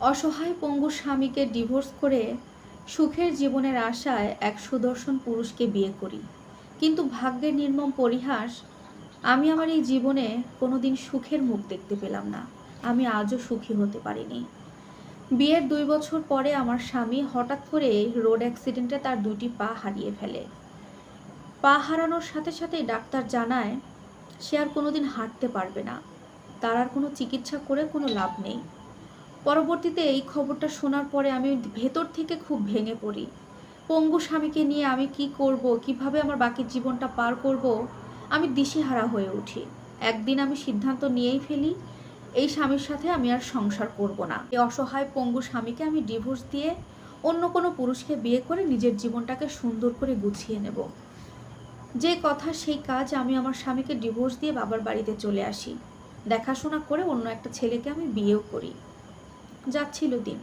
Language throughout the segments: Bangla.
অসহায় পঙ্গু স্বামীকে ডিভোর্স করে সুখের জীবনের আশায় এক সুদর্শন পুরুষকে বিয়ে করি। কিন্তু ভাগ্যের নির্মম পরিহাস, আমি আমার এই জীবনে কোনোদিন সুখের মুখ দেখতে পেলাম না। আমি আজও সুখী হতে পারিনি। বিয়ের দুই বছর পরে আমার স্বামী হঠাৎ করে রোড অ্যাক্সিডেন্টে তার দুটি পা হারিয়ে ফেলে। পা হারানোর সাথে সাথে ডাক্তার জানায়, সে আর কোনোদিন হাঁটতে পারবে না। তার আর কোনো চিকিৎসা করে কোনো লাভ নেই। পরবর্তীতে এই খবরটা শোনার পরে আমি ভেতর থেকে খুব ভেঙে পড়ি। পঙ্গু স্বামীকে নিয়ে আমি কি করব, কীভাবে আমার বাকি জীবনটা পার করব, আমি দিশেহারা হয়ে উঠি। একদিন আমি সিদ্ধান্ত নিয়েই ফেলি, এই স্বামীর সাথে আমি আর সংসার করব না। এই অসহায় পঙ্গু স্বামীকে আমি ডিভোর্স দিয়ে অন্য কোনো পুরুষকে বিয়ে করে নিজের জীবনটাকে সুন্দর করে গুছিয়ে নেব। যে কথা সেই কাজ আমি আমার স্বামীকে ডিভোর্স দিয়ে বাবার বাড়িতে চলে আসি। দেখাশোনা করে অন্য একটা ছেলেকে আমি বিয়েও করি। যাচ্ছিল দিন।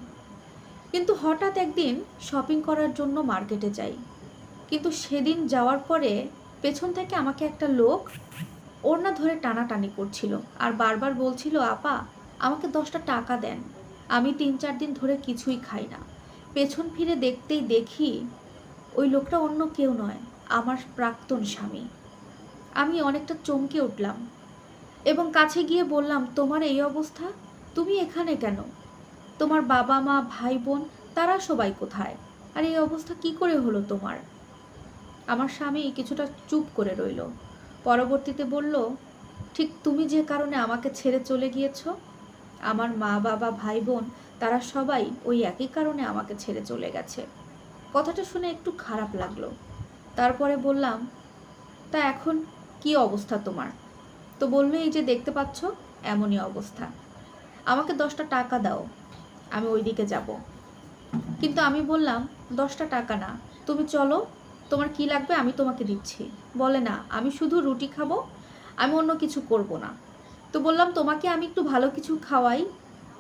কিন্তু হঠাৎ একদিন শপিং করার জন্য মার্কেটে যাই। কিন্তু সেদিন যাওয়ার পরে পেছন থেকে আমাকে একটা লোক ওড়না ধরে টানাটানি করছিল আর বারবার বলছিল, আপা, আমাকে দশটা টাকা দেন। আমি তিন চার দিন ধরে কিছুই খাই না। পেছন ফিরে দেখতেই দেখি ওই লোকটা অন্য কেউ নয়, আমার প্রাক্তন স্বামী। আমি অনেকটা চমকে উঠলাম এবং কাছে গিয়ে বললাম, তোমার এই অবস্থা? তুমি এখানে কেন? তোমার বাবা মা, ভাই বোন, তারা সবাই কোথায়? আর এই অবস্থা কি করে হলো তোমার? আমার স্বামী কিছুটা চুপ করে রইল। পরবর্তীতে বলল, ঠিক তুমি যে কারণে আমাকে ছেড়ে চলে গিয়েছো, আমার মা, বাবা, ভাই বোন, তারা সবাই ওই একই কারণে আমাকে ছেড়ে চলে গেছে। কথাটা শুনে একটু খারাপ লাগল। তারপরে বললাম, তা এখন কি অবস্থা তোমার? তো বলল, এই যে দেখতে পাচ্ছ, এমনই অবস্থা। আমাকে দশটা টাকা দাও। আমি ওই দিকে যাব। কিন্তু আমি বললাম, দশটা টাকা না। তুমি চলো, তোমার কি লাগবে আমি তোমাকে দিচ্ছি। বলে, না, আমি শুধু রুটি খাব, আমি অন্য কিছু করব না। তো বললাম, তোমাকে আমি একটু ভালো কিছু খাওয়াই।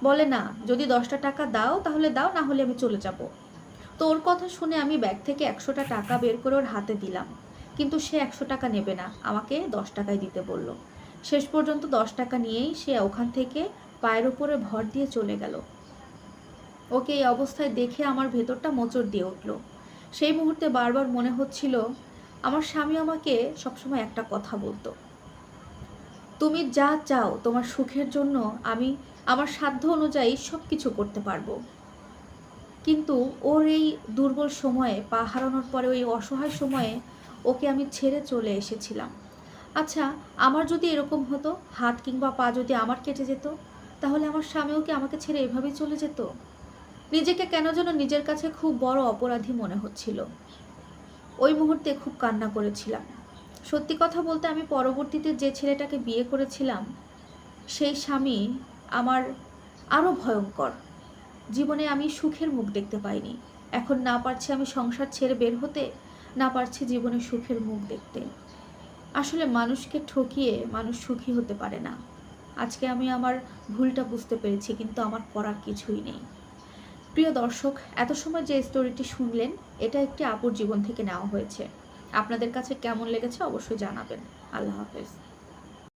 বলে, না, যদি দশটা টাকা দাও তাহলে দাও, না হলে আমি চলে যাব। তো ওর কথা শুনে আমি ব্যাগ থেকে একশোটা টাকা বের করে ওর হাতে দিলাম। কিন্তু সে একশো টাকা নেবে না, আমাকে দশ টাকায় দিতে বলল। শেষ পর্যন্ত দশ টাকা নিয়েই সে ওখান থেকে পায়ের উপরে ভর দিয়ে চলে গেল। ওকে এই অবস্থায় দেখে আমার ভেতরটা মোচড় দিয়ে উঠল। সেই মুহূর্তে বারবার মনে হচ্ছিল, আমার স্বামী আমাকে সবসময় একটা কথা বলতো। তুমি যা চাও তোমার সুখের জন্য আমি আমার সাধ্য অনুযায়ী সব কিছু করতে পারব। কিন্তু ওর এই দুর্বল সময়ে, পা হারানোর পরে, ওই অসহায় সময়ে ওকে আমি ছেড়ে চলে এসেছিলাম। আচ্ছা আমার যদি এরকম হতো, হাত কিংবা পা যদি আমার কেটে যেত, তাহলে আমার স্বামীও কি আমাকে ছেড়ে এভাবেই চলে যেত? নিজেকে কেন যেন নিজের কাছে খুব বড় অপরাধী মনে হচ্ছিল। ওই মুহূর্তে খুব কান্না করেছিলাম। সত্যি কথা বলতে আমি পরবর্তীতে যে ছেলেটাকে বিয়ে করেছিলাম, সেই স্বামী আমার আরও ভয়ঙ্কর। জীবনে আমি সুখের মুখ দেখতে পাইনি। এখন না পারছি আমি সংসার ছেড়ে বের হতে, না পারছি জীবনে সুখের মুখ দেখতে। আসলে মানুষকে ঠকিয়ে মানুষ সুখী হতে পারে না। আজকে আমি আমার ভুলটা বুঝতে পেরেছি, কিন্তু আমার করার কিছুই নেই। প্রিয় দর্শক, এত সময় যে স্টোরিটি শুনলেন, এটা একটি আপুর জীবন থেকে নেওয়া হয়েছে। আপনাদের কাছে কেমন লেগেছে অবশ্যই জানাবেন। আল্লাহ হাফেজ।